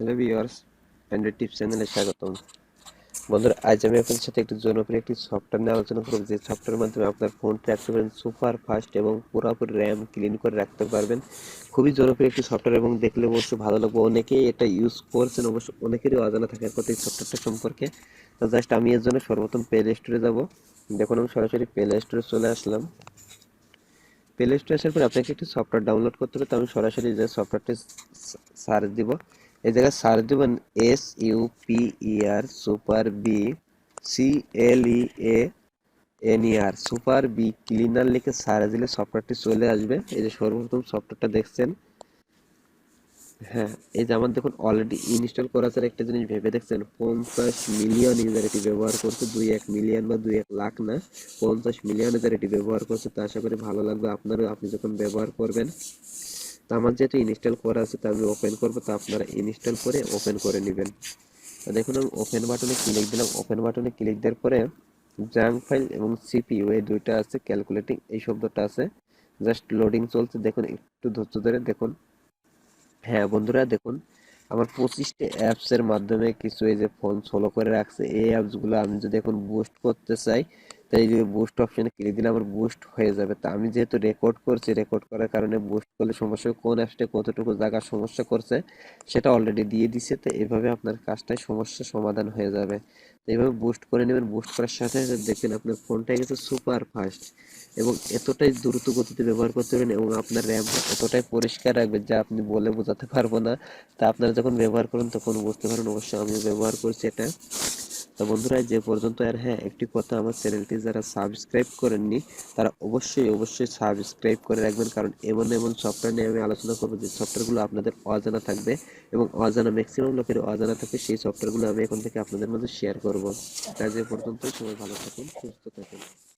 Hello viewers Android tips চ্যানেলে স্বাগতম। বন্ধুরা, আজ আমি আপনাদের সাথে একটি জনপ্রিয় একটি সফটওয়্যার নিয়ে আলোচনা করব। যে সফটওয়্যারের মাধ্যমে আপনার ফোনটি রাখতে পারেন সুপার ফাস্ট এবং পুরোপুরি র্যাম ক্লিন করে রাখতে পারবেন। খুবই জনপ্রিয় একটি সফটওয়্যার এবং দেখলে অবশ্যই ভালো লাগবে। অনেকেই এটা ইউজ করছেন, অবশ্য অনেকেরই অজানা থাকার কথা এই সফটওয়্যারটা সম্পর্কে। তো জাস্ট আমি এর জন্য সর্বপ্রথম প্লে স্টোরে যাব। দেখুন, আমি সরাসরি প্লে স্টোরে চলে আসলাম। প্লে স্টোরে আসার পরে আপনাকে একটি সফটওয়্যার ডাউনলোড করতে হবে। তো আমি সরাসরি যে সফটওয়্যারটি সার্চ দিব এই জায়গায় সার্চ দেবেন S U P E R super B C L E A N E R super B cleaner লিখে সার্চ দিলে সফটওয়্যারটি চলে আসবে। এই যে সর্বপ্রথম সফটওয়্যারটা দেখছেন। হ্যাঁ এই যে আমার দেখুন অলরেডি ইনস্টল করা আছে একটা জিনিস, ভেবে দেখছেন? পঞ্চাশ মিলিয়ন ইউজার এটি ব্যবহার করছে, দুই এক মিলিয়ন বা দুই এক লাখ না, পঞ্চাশ মিলিয়ন ইউজার এটি ব্যবহার করছে। তা আশা করি ভালো লাগবে আপনারও, আপনি যখন ব্যবহার করবেন। তো আমার যেটা ইনস্টল করা আছে তা আমি ওপেন করব, তো আপনারা ইনস্টল করে ওপেন করে নেবেন। তো দেখুন, আমি ওপেন বাটনে ক্লিক দিলাম। ওপেন বাটনে ক্লিক দেওয়ার পরে জাঙ্ক ফাইল এবং সিপিইউ এই দুইটা আছে ক্যালকুলেটিং এই শব্দটা আছে। জাস্ট লোডিং চলছে। দেখুন, একটু ধৈর্য ধরে দেখুন। হ্যাঁ বন্ধুরা, দেখুন, আমার পঁচিশটি অ্যাপসের মাধ্যমে কিছু এই যে ফোন সোলো করে রাখছে। এই অ্যাপসগুলো আমি যদি এখন বুস্ট করতে চাই তাই এই যে বুস্ট অপশনে ক্লিক দিলে আমার বুস্ট হয়ে যাবে। তা আমি যেহেতু রেকর্ড করছি রেকর্ড করার কারণে বুস্ট করলে সমস্যা কোন অ্যাপসটা কতটুকু জায়গা সমস্যা করছে, সেটা অলরেডি দিয়ে দিছে। তো এভাবে আপনার কাজটাই সমস্যা সমাধান হয়ে যাবে। তো এইভাবে বুস্ট করে নেবেন বুস্ট করার সাথে দেখবেন আপনার ফোনটা কিন্তু সুপার ফাস্ট এবং এতটাই দ্রুত গতিতে ব্যবহার করতে পারবেন এবং আপনার র্যাম এতটাই পরিষ্কার রাখবে যা আপনি বলে বোঝাতে পারব না। তা আপনারা যখন ব্যবহার করেন তখন বুঝতে পারেন অবশ্যই আমি ব্যবহার করছি এটা। তো বন্ধুরা যে পর্যন্ত আর হ্যাঁ একটি কথা আমার চ্যানেলটি যারা সাবস্ক্রাইব করেননি, তারা অবশ্যই অবশ্যই সাবস্ক্রাইব করে রাখবেন। কারণ এমন এমন সফটওয়্যার নিয়ে আমি আলোচনা করব, যে সফটওয়্যারগুলো আপনাদের অজানা থাকবে এবং অজানা ম্যাক্সিমাম লোকের অজানা থাকবে, সেই সফটওয়্যারগুলো আমি এখন থেকে আপনাদের মধ্যে শেয়ার করব। তা যে পর্যন্ত সবাই ভালো থাকুন, সুস্থ থাকুন।